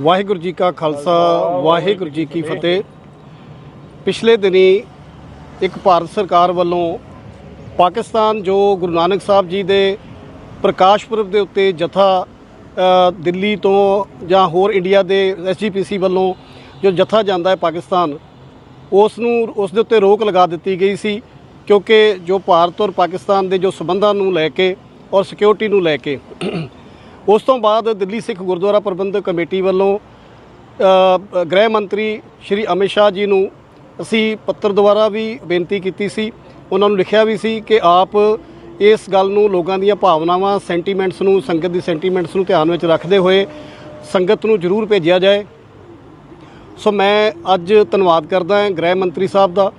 ਵਾਹਿਗੁਰੂ ਜੀ ਕਾ ਖਾਲਸਾ, ਵਾਹਿਗੁਰੂ ਜੀ ਕੀ ਫਤਿਹ। ਪਿਛਲੇ ਦਿਨੀ ਇੱਕ ਭਾਰਤ ਸਰਕਾਰ ਵੱਲੋਂ ਪਾਕਿਸਤਾਨ ਜੋ ਗੁਰੂ ਨਾਨਕ ਸਾਹਿਬ ਜੀ ਦੇ ਪ੍ਰਕਾਸ਼ ਪੁਰਬ ਦੇ ਉੱਤੇ ਜਥਾ ਦਿੱਲੀ ਤੋਂ ਜਾਂ ਹੋਰ ਇੰਡੀਆ ਦੇ ਐਸਜੀਪੀਸੀ ਵੱਲੋਂ ਜੋ ਜਥਾ ਜਾਂਦਾ ਹੈ ਪਾਕਿਸਤਾਨ, ਉਸ ਨੂੰ, ਉਸ ਦੇ ਉੱਤੇ ਰੋਕ ਲਗਾ ਦਿੱਤੀ ਗਈ ਸੀ ਕਿਉਂਕਿ ਜੋ ਭਾਰਤ ਔਰ ਪਾਕਿਸਤਾਨ ਦੇ ਜੋ ਸਬੰਧਾਂ ਨੂੰ ਲੈ ਕੇ ਔਰ ਸਿਕਿਉਰਿਟੀ ਨੂੰ ਲੈ ਕੇ ਉਸ ਤੋਂ ਬਾਅਦ ਦਿੱਲੀ ਸਿੱਖ ਗੁਰਦੁਆਰਾ ਪ੍ਰਬੰਧਕ ਕਮੇਟੀ ਵੱਲੋਂ ਗ੍ਰਹਿ ਮੰਤਰੀ ਸ਼੍ਰੀ ਅਮਿਤ ਸ਼ਾਹ ਜੀ ਨੂੰ ਅਸੀਂ ਪੱਤਰ ਦੁਆਰਾ ਵੀ ਬੇਨਤੀ ਕੀਤੀ ਸੀ। ਉਹਨਾਂ ਨੂੰ ਲਿਖਿਆ ਵੀ ਸੀ ਕਿ ਆਪ ਇਸ ਗੱਲ ਨੂੰ ਲੋਕਾਂ ਦੀਆਂ ਭਾਵਨਾਵਾਂ, ਸੈਂਟੀਮੈਂਟਸ ਨੂੰ, ਸੰਗਤ ਦੀ ਸੈਂਟੀਮੈਂਟਸ ਨੂੰ ਧਿਆਨ ਵਿੱਚ ਰੱਖਦੇ ਹੋਏ ਸੰਗਤ ਨੂੰ ਜ਼ਰੂਰ ਭੇਜਿਆ ਜਾਏ। ਸੋ ਮੈਂ ਅੱਜ ਧੰਨਵਾਦ ਕਰਦਾ ਹਾਂ ਗ੍ਰਹਿ ਮੰਤਰੀ ਸਾਹਿਬ ਦਾ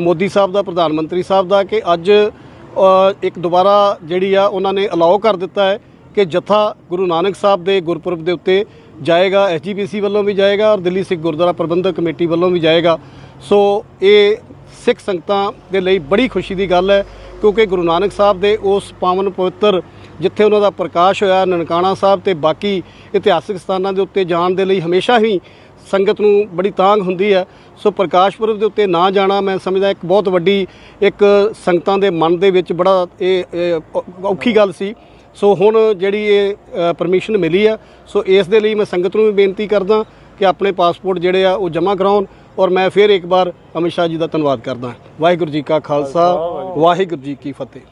ਮੋਦੀ ਸਾਹਿਬ ਦਾ, ਪ੍ਰਧਾਨ ਮੰਤਰੀ ਸਾਹਿਬ ਦਾ ਕਿ ਅੱਜ ਇੱਕ ਦੁਬਾਰਾ ਜਿਹੜੀ ਆ ਉਹਨਾਂ ਨੇ ਅਲਾਉ ਕਰ ਦਿੱਤਾ ਹੈ। ਕਿ ਜਥਾ ਗੁਰੂ ਨਾਨਕ ਸਾਹਿਬ ਦੇ ਗੁਰਪੁਰਬ ਦੇ ਉੱਤੇ ਜਾਏਗਾ, ਐਸਜੀਪੀਸੀ ਵੱਲੋਂ ਵੀ ਜਾਏਗਾ ਔਰ ਦਿੱਲੀ ਸਿੱਖ ਗੁਰਦੁਆਰਾ ਪ੍ਰਬੰਧਕ ਕਮੇਟੀ ਵੱਲੋਂ ਵੀ ਜਾਏਗਾ। ਸੋ ਇਹ ਸਿੱਖ ਸੰਗਤਾਂ ਦੇ ਲਈ ਬੜੀ ਖੁਸ਼ੀ ਦੀ ਗੱਲ ਹੈ ਕਿਉਂਕਿ ਗੁਰੂ ਨਾਨਕ ਸਾਹਿਬ ਦੇ ਉਸ ਪਾਵਨ ਪਵਿੱਤਰ ਜਿੱਥੇ ਉਹਨਾਂ ਦਾ ਪ੍ਰਕਾਸ਼ ਹੋਇਆ ਨਨਕਾਣਾ ਸਾਹਿਬ ਤੇ ਬਾਕੀ ਇਤਿਹਾਸਿਕ ਸਥਾਨਾਂ ਦੇ ਉੱਤੇ ਜਾਣ ਦੇ ਲਈ ਹਮੇਸ਼ਾ ਹੀ ਸੰਗਤ ਨੂੰ ਬੜੀ ਤਾਂਗ ਹੁੰਦੀ ਹੈ। ਸੋ ਪ੍ਰਕਾਸ਼ ਪੁਰਬ ਦੇ ਉੱਤੇ ਨਾ ਜਾਣਾ ਮੈਂ ਸਮਝਦਾ ਇੱਕ ਬਹੁਤ ਵੱਡੀ ਇੱਕ ਸੰਗਤਾਂ ਦੇ ਮਨ ਦੇ ਵਿੱਚ ਬੜਾ ਇਹ ਔਖੀ ਗੱਲ ਸੀ। ਸੋ ਹੁਣ ਜਿਹੜੀ ਇਹ ਪਰਮਿਸ਼ਨ ਮਿਲੀ ਆ ਸੋ ਇਸ ਦੇ ਲਈ ਮੈਂ ਸੰਗਤ ਨੂੰ ਵੀ ਬੇਨਤੀ ਕਰਦਾ ਕਿ ਆਪਣੇ ਪਾਸਪੋਰਟ ਜਿਹੜੇ ਆ ਉਹ ਜਮ੍ਹਾਂ ਕਰਾਉਣ ਔਰ ਮੈਂ ਫਿਰ ਇੱਕ ਵਾਰ ਅਮਿਤ ਸ਼ਾਹ ਜੀ ਦਾ ਧੰਨਵਾਦ ਕਰਦਾ। ਵਾਹਿਗੁਰੂ ਜੀ ਕਾ ਖਾਲਸਾ ਵਾਹਿਗੁਰੂ ਜੀ ਕੀ ਫਤਿਹ।